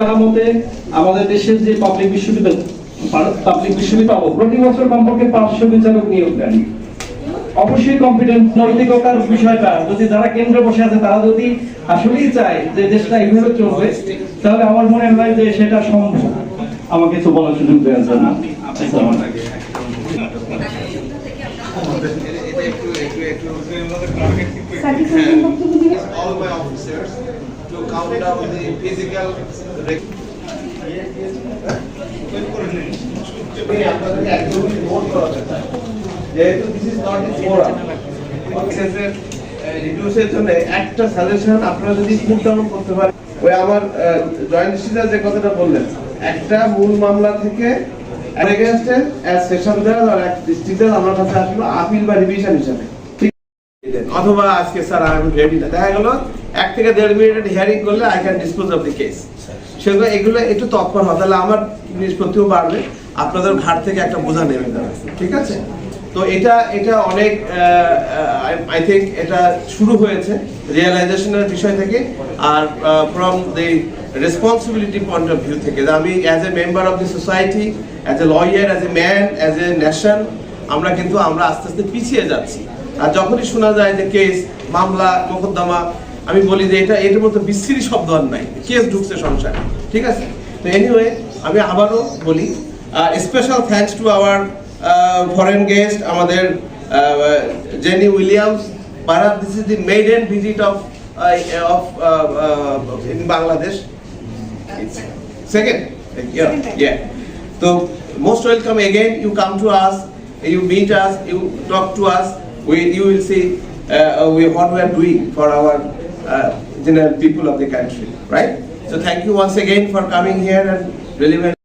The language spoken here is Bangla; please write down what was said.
আমাদের দেশের যে পাবলিক বিশ্ববিদ্যালয় পাবলিক বিশ্ববিদ্যালয় প্রতি বছর কমপক্ষে পাঁচশো বিচারক নিয়োগ দেন। অবশ্যই নৈতিকতার বিষয়টা, যদি যারা কেন্দ্র বসে আছে, তারা যদি আসলেই চায় যে দেশটা এইভাবে চলবে, তাহলে আমার মনে হয় যে সেটা সম্ভব। আমাকে কিছু বলার সুযোগ দেওয়া যায় আসসালামু একটা সাজেশন যদি করতে পারেন ওই আমার জয়েন্ট যে কথাটা বললেন একটা মূল মামলা থেকে সেশন আর আমার কাছে আসলো আপিল বা রিভিশন হিসাবে। অথবা আজকে স্যার, আই এম রেডি না। দেখা গেল, এক থেকে দেড় মিনিটের হিয়ারিং করলে I can dispose of the case সেগুলো, এগুলো একটু তৎপর হয় তাহলে আমার নিষ্পত্তিও বাড়বে। আপনাদের ঘাট থেকে একটা বোঝা নেমে ঠিক আছে? তো এটা এটা অনেক আই থিঙ্ক এটা শুরু হয়েছে রিয়েলাইজেশনের বিষয় থেকে আর from the responsibility point of view থেকে। আমি as a member of the society as a lawyer as a man as a nation আমরা কিন্তু, আমরা আস্তে আস্তে পিছিয়ে যাচ্ছি। আর যখনই শোনা যায় যে কেস মামলা, মোকদ্দমা, আমি বলি যে এটা, এটার মতো বিশ্রী শব্দ আর নাই। কেস ঢুকছে সংসারে। ঠিক আছে? তো এনিওয়ে আমি আবারও বলি special thanks to our foreign guest আমাদের Jenny Williams পারাত this is the maiden visit of of in Bangladesh Second? Yeah. So, most welcome again, you come to us, you meet us, you talk to us, we, you will see uh, we, what we are doing for our uh, general people of the country, right? So thank you once again for coming here and really